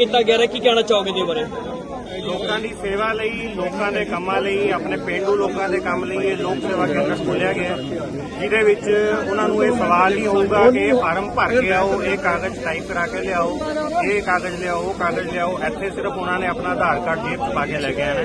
ਕੀਤਾ ਗਿਆ ਹੈ ਕੀ ਕਹਿਣਾ ਚਾਹੋਗੇ ਦੇ ਬਾਰੇ? ਲੋਕਾਂ ਦੀ ਸੇਵਾ ਲਈ ਲੋਕਾਂ ਦੇ ਕੰਮਾਂ ਲਈ ਆਪਣੇ ਪਿੰਡੂ ਲੋਕਾਂ ਦੇ ਕੰਮ ਲਈ ਇਹ ਲੋਕ ਸੇਵਾ ਕੇਂਦਰ ਖੋਲ੍ਹਿਆ ਗਿਆ ਜਿਹਦੇ ਵਿੱਚ ਉਹਨਾਂ ਨੂੰ ਇਹ ਸਵਾਲ ਨਹੀਂ ਹੋਊਗਾ ਕਿ ਇਹ ਫਾਰਮ ਭਰ ਕੇ ਆਓ ਇਹ ਕਾਗਜ਼ ਟਾਈਪ ਕਰਾ ਕੇ ਲਿਆਓ ਇਹ ਕਾਗਜ਼ ਲਿਆਓ ਉਹ ਕਾਗਜ਼ ਲਿਆਓ ਇੱਥੇ ਸਿਰਫ ਉਹਨਾਂ ਨੇ ਆਪਣਾ ਆਧਾਰ ਕਾਰਡ ਜੇਬ 'ਚ ਪਾ ਕੇ ਲੈ ਕੇ ਆਣਾ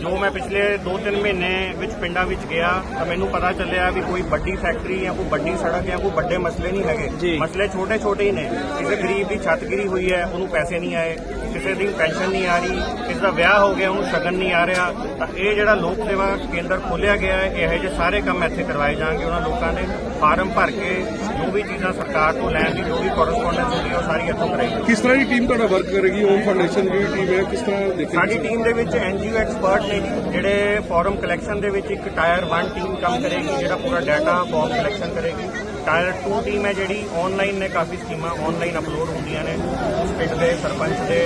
ਜੋ ਮੈਂ ਪਿਛਲੇ 2-3 ਮਹੀਨੇ ਵਿੱਚ ਪਿੰਡਾਂ ਵਿੱਚ ਗਿਆ ਤਾਂ ਮੈਨੂੰ ਪਤਾ ਚੱਲਿਆ ਵੀ ਕੋਈ ਵੱਡੀ ਫੈਕਟਰੀ ਜਾਂ ਕੋਈ ਵੱਡੀ ਸੜਕ ਜਾਂ ਕੋਈ ਵੱਡੇ ਮਸਲੇ ਨਹੀਂ ਹੈਗੇ। ਮਸਲੇ ਛੋਟੇ ਛੋਟੇ ਹੀ ਨੇ। ਕਿਸੇ ਗਰੀਬ ਦੀ ਛੱਤ ਗਿਰੀ ਹੋਈ ਹੈ ਉਹਨੂੰ ਪੈਸੇ ਨਹੀਂ ਆਏ। ਕਿਸੇ ਦੀ ਪੈਨਸ਼ਨ ਨਹੀਂ ਆ ਰਹੀ ਕਿਸੇ ਦਾ ਵਿਆਹ ਹੋ ਗਿਆ ਉਹਨੂੰ ਸ਼ਗਨ ਨਹੀਂ ਆ ਰਿਹਾ ਤਾਂ ਇਹ ਜਿਹੜਾ ਲੋਕ ਸੇਵਾ ਕੇਂਦਰ ਖੋਲ੍ਹਿਆ ਗਿਆ ਹੈ ਇਹੋ ਜਿਹੇ ਸਾਰੇ ਕੰਮ ਇੱਥੇ ਕਰਵਾਏ ਜਾਣਗੇ। ਉਹਨਾਂ ਲੋਕਾਂ ਦੇ ਫਾਰਮ ਭਰ ਕੇ ਜੋ ਵੀ ਚੀਜ਼ਾਂ ਸਰਕਾਰ ਤੋਂ ਲੈਣ ਦੀ ਜੋ ਵੀ ਕੋਰਸਪੋਂਡੈਂਸ ਹੁੰਦੀ ਹੈ ਉਹ ਸਾਰੀ ਇੱਥੋਂ ਕਰਾਈ ਜਾਊਗੀ। ਕਿਸ ਤਰ੍ਹਾਂ ਦੀ ਟੀਮ ਤੁਹਾਡਾ ਵਰਕ ਕਰੇਗੀ? ਓਮ ਫਾਊਂਡੇਸ਼ਨ ਦੀ ਟੀਮ ਹੈ ਕਿਸ ਤਰ੍ਹਾਂ ਦੇਖੇਗੀ? ਸਾਡੀ ਟੀਮ ਦੇ ਵਿੱਚ ਐਨਜੀਓ ਐਕਸਪਰਟ ਨੇ ਜੀ ਜਿਹੜੇ ਫਾਰਮ ਕਲੈਕਸ਼ਨ ਦੇ ਵਿੱਚ ਇੱਕ ਟਾਇਰ 1 ਟੀਮ ਕੰਮ ਕਰੇਗੀ ਜਿਹੜਾ ਪੂਰਾ ਡਾਟਾ ਫਾਰਮ ਕਲੈਕਸ਼ਨ ਕਰੇਗੀ। ਟਾਇਰ 2 ਟੀਮ ਹੈ ਜਿਹੜੀ ਆਨਲਾਈਨ ਨੇ ਕਾਫੀ ਸਕੀਮਾਂ ਆਨਲਾਈਨ ਅਪਲੋਡ ਹੁੰਦੀਆਂ ਨੇ। ਉਸ ਪਿੰਡ ਦੇ ਸਰਪੰਚ ਦੇ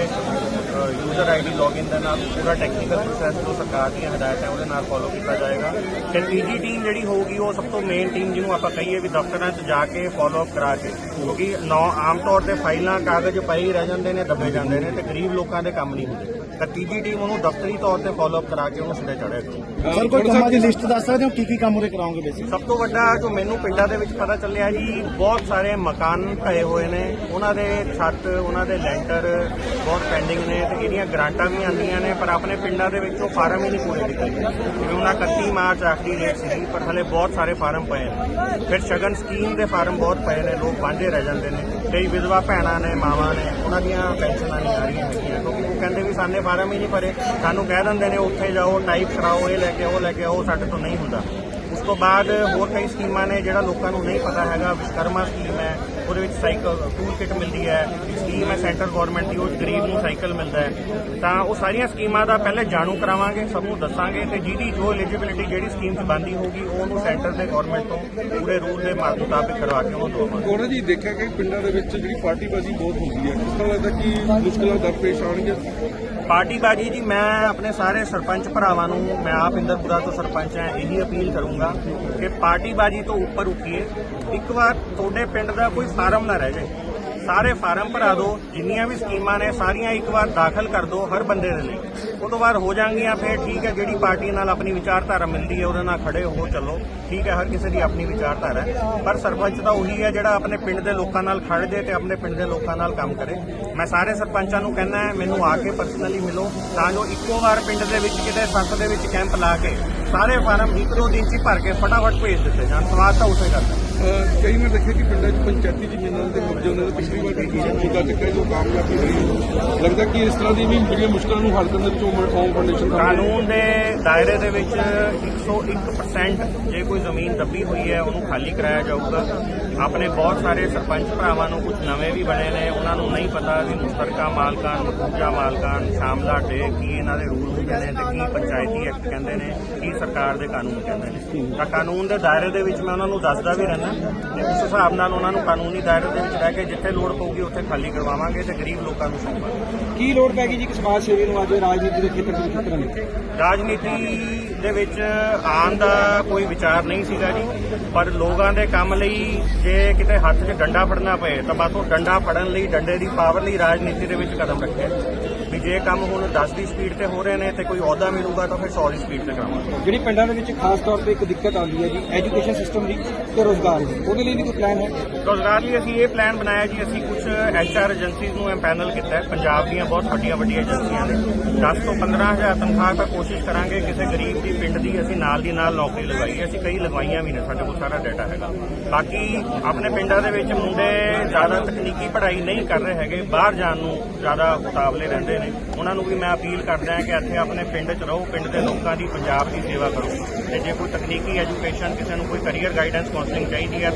ਯੂਜ਼ਰ ਆਈਡੀ ਲੌਗਇਨ ਦੇ ਨਾਲ ਪੂਰਾ ਟੈਕਨੀਕਲ ਪ੍ਰੋਸੈਸ ਜੋ ਸਰਕਾਰ ਦੀਆਂ ਹਦਾਇਤਾਂ ਉਹਦੇ ਨਾਲ ਫੋਲੋ ਕੀਤਾ ਜਾਏਗਾ। ਤੇ ਤੀਜੀ ਟੀਮ ਜਿਹੜੀ ਹੋਊਗੀ ਉਹ ਸਭ ਤੋਂ ਮੇਨ ਟੀਮ ਜਿਹਨੂੰ ਆਪਾਂ ਕਹੀਏ ਵੀ ਦਫ਼ਤਰਾਂ 'ਚ ਜਾ ਕੇ ਫੋਲੋ ਅਪ ਕਰਾ ਕੇ ਕਿਉਂਕਿ ਨੌ ਆਮ ਤੌਰ ਤੇ ਫਾਈਲਾਂ ਕਾਗਜ਼ ਪਏ ਹੀ ਰਹਿ ਜਾਂਦੇ ਨੇ ਦੱਬੇ ਜਾਂਦੇ ਨੇ ਤੇ ਗਰੀਬ ਲੋਕਾਂ ਦੇ ਕੰਮ ਨਹੀਂ ਹੁੰਦੇ। ਤਾਂ ਤੀਜੀ ਟੀਮ ਉਹਨੂੰ ਦਫ਼ਤਰੀ ਤੌਰ ਤੇ ਫੋਲੋ ਅਪ ਕਰਾ ਕੇ ਉਹਨੂੰ ਸਿੱਧੇ ਕਰੂਗੀ ਸਰ ਕੋਈ ਕੰਮਾਂ ਦੀ ਲਿਸਟ ਦੱਸ ਸਕਦੇ ਹੋ ਕੀ ਕੀ ਕੰਮ ਉਰੇ ਕਰਾਓਗੇ ਬੇਸਿਕ? ਸਭ ਤੋਂ ਵੱਡਾ ਜੋ ਮੈਨੂੰ ਪਿੰਡਾਂ ਦੇ ਵਿੱਚ ਪਤਾ ਚੱਲਿਆ ਜੀ। ਬਹੁਤ ਸਾਰੇ ਮਕਾਨ ਢਏ ਹੋਏ ਨੇ। ਉਹਨਾਂ ਦੇ ਛੱਤ, ਉਹਨਾਂ ਦੇ ਲੈਂਟਰ ਬਹੁਤ ਪੈਂਡਿੰਗ ਨੇ ਤੇ ਇਹਦੀਆਂ ਗ੍ਰਾਂਟਾਂ ਵੀ ਆਉਂਦੀਆਂ ਨੇ, ਪਰ ਆਪਣੇ ਪਿੰਡਾਂ ਦੇ ਵਿੱਚੋਂ ਫਾਰਮ ਹੀ ਨਹੀਂ ਪੂਰੇ ਕੀਤੇ ਗਏ। ਉਹਨਾਂ 31 ਮਾਰਚ ਆਖਰੀ ਡੇਟ ਸੀ ਪਰ ਹਲੇ ਬਹੁਤ ਸਾਰੇ ਫਾਰਮ ਪਏ ਨੇ। ਫਿਰ ਸ਼ਗਨ ਸਕੀਮ ਦੇ ਫਾਰਮ ਬਹੁਤ ਪਏ ਨੇ, ਲੋਕ ਵਾਂਝੇ ਰਹਿ ਜਾਂਦੇ ਨੇ। ਕਈ ਵਿਧਵਾ ਭੈਣਾਂ ਨੇ, ਮਾਵਾਂ ਨੇ, ਉਹਨਾਂ ਦੀਆਂ ਪੈਨਸ਼ਨਾਂ ਨਹੀਂ ਆ ਰਹੀਆਂ ਹੈਗੀਆਂ। ਕਿਉਂਕਿ ਉਹ ਕਹਿੰਦੇ ਵੀ ਸਾਨੇ ਫਾਰਮ ਹੀ ਨਹੀਂ ਭਰੇ। ਸਾਨੂੰ ਕਹਿ ਦਿੰਦੇ ਨੇ, ਉੱਥੇ ਜਾਓ ਟਾਈਪ ਕਰਾਓ, ਇਹ ਲੈ ਕੇ ਉਹ ਲੈ ਕੇ ਆਓ ਸਾਡੇ ਤੋਂ ਨਹੀਂ ਹੁੰਦਾ। ਤੋਂ ਬਾਅਦ ਹੋਰ ਕਈ ਸਕੀਮਾਂ ਨੇ ਜਿਹੜਾ ਲੋਕਾਂ ਨੂੰ ਨਹੀਂ ਪਤਾ ਹੈਗਾ। ਵਿਸ਼ਕਰਮਾ ਸਕੀਮ ਹੈ ਉਹਦੇ ਵਿੱਚ ਸਾਈਕਲ ਟੂਲ ਕਿਟ ਮਿਲਦੀ ਹੈ। ਸਕੀਮ ਹੈ ਸੈਂਟਰ ਗਵਰਨਮੈਂਟ ਦੀ ਉਹ ਗਰੀਬ ਨੂੰ ਸਾਈਕਲ ਮਿਲਦਾ ਹੈ। ਤਾਂ ਉਹ ਸਾਰੀਆਂ ਸਕੀਮਾਂ ਦਾ ਪਹਿਲੇ ਜਾਣੂ ਕਰਾਵਾਂਗੇ ਸਭ ਨੂੰ ਦੱਸਾਂਗੇ ਤੇ ਜਿਹਦੀ ਜੋ ਐਲੀਜੀਬਿਲਿਟੀ ਜਿਹੜੀ ਸਕੀਮ 'ਚ ਬੰਦੀ ਹੋਗੀ ਉਹਨੂੰ ਸੈਂਟਰ ਦੇ ਗਵਰਨਮੈਂਟ ਤੋਂ ਪੂਰੇ ਰੂਲ ਦੇ ਮੁਤਾਬਿਕ ਕਰਵਾ ਕੇ ਉਹਨੂੰ ਦਵਾਵਾਂਗੇ ਉਹਨਾਂ ਜੀ? ਦੇਖਿਆ ਕਿ ਪਿੰਡਾਂ ਦੇ ਵਿੱਚ ਜਿਹੜੀ ਪਾਰਟੀਬਾਜ਼ੀ ਬਹੁਤ ਹੁੰਦੀ ਹੈ। ਕਿਸ ਤਰ੍ਹਾਂ ਲੱਗਦਾ ਕਿ ਮੁਸ਼ਕਲਾਂ ਦਰਪੇਸ਼ ਆਉਣਗੀਆਂ? ਪਾਰਟੀਬਾਜੀ ਜੀ ਮੈਂ ਆਪਣੇ ਸਾਰੇ ਸਰਪੰਚ ਭਰਾਵਾਂ ਨੂੰ ਮੈਂ ਆਪ ਇੰਦਰਪੁਰਾ ਤੋਂ ਸਰਪੰਚ ਹਾਂ ਇਹੀ ਅਪੀਲ ਕਰੂੰਗਾ ਕਿ ਪਾਰਟੀਬਾਜੀ ਤੋਂ ਉੱਪਰ ਉੱਠੀਏ। ਇੱਕ ਵਾਰ ਤੁਹਾਡੇ ਪਿੰਡ ਦਾ ਕੋਈ ਫਾਰਮ ਨਾ ਰਹਿ ਜਾਏ। ਸਾਰੇ ਫਾਰਮ ਭਰਾ ਦਿਓ ਜਿੰਨੀਆਂ ਵੀ ਸਕੀਮਾਂ ਨੇ, ਸਾਰੀਆਂ ਇੱਕ ਵਾਰ ਦਾਖਲ ਕਰ ਦਿਓ ਹਰ ਬੰਦੇ ਦੇ ਲਈ। ਉਹ ਤੋਂ ਬਾਅਦ ਹੋ ਜਾਣਗੀਆਂ ਫਿਰ ਠੀਕ ਹੈ, ਜਿਹੜੀ ਪਾਰਟੀ ਨਾਲ ਆਪਣੀ ਵਿਚਾਰਧਾਰਾ ਮਿਲਦੀ ਹੈ, ਉਹਦੇ ਨਾਲ ਖੜੇ ਹੋ ਚੱਲੋ। ਠੀਕ ਹੈ, ਹਰ ਕਿਸੇ ਦੀ ਆਪਣੀ ਵਿਚਾਰਧਾਰਾ ਹੈ। ਪਰ ਸਰਪੰਚ ਤਾਂ ਉਹੀ ਹੈ, ਜਿਹੜਾ ਆਪਣੇ ਪਿੰਡ ਦੇ ਲੋਕਾਂ ਨਾਲ ਖੜ ਜੇ ਤੇ ਆਪਣੇ ਪਿੰਡ ਦੇ ਲੋਕਾਂ ਨਾਲ ਕੰਮ ਕਰੇ। ਮੈਂ ਸਾਰੇ ਸਰਪੰਚਾਂ ਨੂੰ ਕਹਿੰਦਾ ਹੈ, ਮੈਨੂੰ ਆ ਕੇ ਪਰਸਨਲੀ ਮਿਲੋ, ਤਾਂ ਜੋ ਇੱਕੋ ਵਾਰ ਪਿੰਡ ਦੇ ਵਿੱਚ ਕਿਤੇ ਸੱਤ ਦੇ ਵਿੱਚ ਕੈਂਪ ਲਾ ਕੇ ਸਾਰੇ ਫਾਰਮ ਇੱਕ ਦੋ ਦਿਨ ਚ ਭਰ ਕੇ ਫਟਾਫਟ ਭੇਜ ਦਿੱਤੇ ਜਾਣ। ਸਵਾਦ ਤਾਂ ਉਸੇ ਕਰਦਾ ਅਹ ਕਈ ਵਾਰ ਦੇਖਿਆ ਕਿ ਪਿੰਡਾਂ 'ਚ ਪੰਚਾਇਤੀ ਜ਼ਮੀਨਾਂ ਦੇ ਕਬਜ਼ੇ ਉਹਨਾਂ ਦੇ ਪਿਛਲੀ ਵਾਰ ਵੀ ਮੁੱਦਾ ਚੱਕਿਆ ਜੋ ਕਾਮਯਾਬੀ ਰਹੀ ਲੱਗਦਾ ਕਿ ਇਸ ਤਰ੍ਹਾਂ ਦੀ ਵੀ ਜਿਹੜੀਆਂ ਮੁਸ਼ਕਲਾਂ ਨੂੰ ਹੱਲ ਕਰਨ ਦੇ ਵਿੱਚ ਓਮ ਫਾਊਂਡੇਸ਼ਨ ਕਾਨੂੰਨ ਦੇ ਦਾਇਰੇ ਦੇ ਵਿੱਚ 101% ਜੇ ਕੋਈ ਜ਼ਮੀਨ ਦੱਬੀ ਹੋਈ ਹੈ, ਉਹਨੂੰ ਖਾਲੀ ਕਰਾਇਆ ਜਾਊਗਾ। ਆਪਣੇ ਬਹੁਤ ਸਾਰੇ ਸਰਪੰਚ ਭਰਾਵਾਂ ਨੂੰ ਕੁਝ ਨਵੇਂ ਵੀ ਬਣੇ ਨੇ, ਉਹਨਾਂ ਨੂੰ ਨਹੀਂ ਪਤਾ ਵੀ ਮੁਸ਼ਤਰਕਾ ਮਾਲਕਾਨ ਮਕੂਜਾ ਮਾਲਕਾਨ ਸ਼ਾਮਲਾ ਡੇ, ਕੀ ਇਹਨਾਂ ਦੇ ਰੂਲ ਹੁੰਦੇ ਨੇ ਤੇ ਕੀ ਪੰਚਾਇਤੀ ਐਕਟ ਕਹਿੰਦੇ ਨੇ, ਕੀ ਸਰਕਾਰ ਦੇ ਕਾਨੂੰਨ ਕਹਿੰਦੇ ਨੇ। ਤਾਂ ਕਾਨੂੰਨ ਦੇ ਦਾਇਰੇ ਦੇ ਵਿੱਚ ਮੈਂ ਉਹਨਾਂ ਨੂੰ ਦੱਸਦਾ ਵੀ ਰਹਿਣਾ ਉਸ ਹਿਸਾਬ ਨਾਲ ਉਹਨਾਂ ਨੂੰ ਕਾਨੂੰਨੀ ਦਾਇਰੇ ਦੇ ਵਿੱਚ ਰਹਿ ਕੇ ਜਿੱਥੇ ਲੋੜ ਪਊਗੀ ਉੱਥੇ ਖਾਲੀ ਕਰਵਾਵਾਂਗੇ ਤੇ ਗਰੀਬ ਲੋਕਾਂ ਨੂੰ ਸੌਂਪਾਂਗੇ। ਕੀ ਲੋੜ ਪੈ ਗਈ ਜੀ ਕਿ ਸਮਾਜ ਸੇਵੀ ਨੂੰ ਅੱਜ ਰਾਜਨੀਤੀ ਦੇ ਖੇਤਰ ਵਿੱਚ ਰਾਜਨੀਤੀ ਦੇ ਵਿੱਚ ਆਉਣ ਦਾ ਕੋਈ ਵਿਚਾਰ ਨਹੀਂ ਸੀਗਾ ਜੀ ਪਰ ਲੋਕਾਂ ਦੇ ਕੰਮ ਲਈ ਜੇ ਕਿਤੇ ਹੱਥ 'ਚ ਡੰਡਾ ਫੜਨਾ ਪਏ ਤਾਂ ਬਸ ਉਹ ਡੰਡਾ ਫੜਨ ਲਈ ਡੰਡੇ ਦੀ ਪਾਵਰ ਲਈ ਰਾਜਨੀਤੀ ਦੇ ਵਿੱਚ ਕਦਮ ਰੱਖੇ ਵੀ ਜੇ ਕੰਮ ਹੁਣ 10 ਦੀ ਸਪੀਡ ਤੇ ਹੋ ਰਹੇ ਨੇ ਤੇ ਕੋਈ ਅਹੁਦਾ ਮਿਲੂਗਾ ਤਾਂ ਫਿਰ 100 ਦੀ ਸਪੀਡ ਤੇ ਕਰਾਵਾਂਗੇ। ਜਿਹੜੀ ਪਿੰਡਾਂ ਦੇ ਵਿੱਚ ਖਾਸ ਤੌਰ ਤੇ ਇੱਕ ਦਿੱਕਤ ਆਉਂਦੀ ਹੈ ਜੀ ਐਜੂਕੇਸ਼ਨ ਸਿਸਟਮ ਦੀ ਤੇ ਰੋਜ਼ਗਾਰ ਦੀ ਉਹਦੇ ਲਈ ਵੀ ਕੋਈ ਪਲਾਨ ਹੈ? ਰੋਜ਼ਗਾਰ ਲਈ ਅਸੀਂ ਇਹ ਪਲਾਨ ਬਣਾਇਆ ਜੀ ਅਸੀਂ ਕੁਝ ਐਚਆਰ ਏਜੰਸੀਜ਼ ਨੂੰ ਐਮਪੈਨਲ ਕੀਤਾ ਹੈ। ਪੰਜਾਬ ਦੀਆਂ ਬਹੁਤ ਵੱਡੀਆਂ ਵੱਡੀਆਂ ਏਜੰਸੀਆਂ ਨੇ। 10 ਤੋਂ 15000 ਤਨਖਾਹ ਤੱਕ ਕੋਸ਼ਿਸ਼ ਕਰਾਂਗੇ ਕਿਸੇ ਗਰੀਬ ਦੀ ਪਿੰਡ ਦੀ ਅਸੀਂ ਨਾਲ ਦੀ ਨਾਲ ਨੌਕਰੀ ਲਗਾਈ ਅਸੀਂ ਕਈ ਲਗਵਾਈਆਂ ਵੀ ਨੇ ਸਾਡੇ ਕੋਲ ਸਾਰਾ ਡਾਟਾ ਹੈਗਾ। ਬਾਕੀ ਆਪਣੇ ਪਿੰਡਾਂ ਦੇ ਵਿੱਚ ਮੁੰਡੇ ਜ਼ਿਆਦਾ ਤਕਨੀਕੀ ਪੜ੍ਹਾਈ ਨਹੀਂ ਕਰ ਰਹੇ ਹੈਗੇ ਬਾਹਰ ਜਾਣ ਨੂੰ ਜ਼ਿਆਦਾ ਉਤਾਵਲੇ ਰਹਿੰਦੇ ਨੇ। ਉਹਨਾਂ ਨੂੰ ਵੀ ਮੈਂ ਅਪੀਲ ਕਰਦਾ ਕਿ ਇੱਥੇ ਆਪਣੇ ਪਿੰਡ 'ਚ ਰਹੋ, ਪਿੰਡ ਦੇ ਲੋਕਾਂ ਦੀ ਪੰਜਾਬ ਦੀ ਸੇਵਾ ਕਰੋ। ਤੇ ਜੇ ਕੋਈ ਤਕਨੀਕੀ ਐਜੂਕੇਸ਼ਨ ਕਿਸੇ ਨੂੰ ਕੋਈ ਕੈਰੀਅਰ ਗਾਈਡੈਂਸ ਕਾਉਂਸਲਿੰਗ ਚਾਹੀਦੀ ਹੈ, ਤਾਂ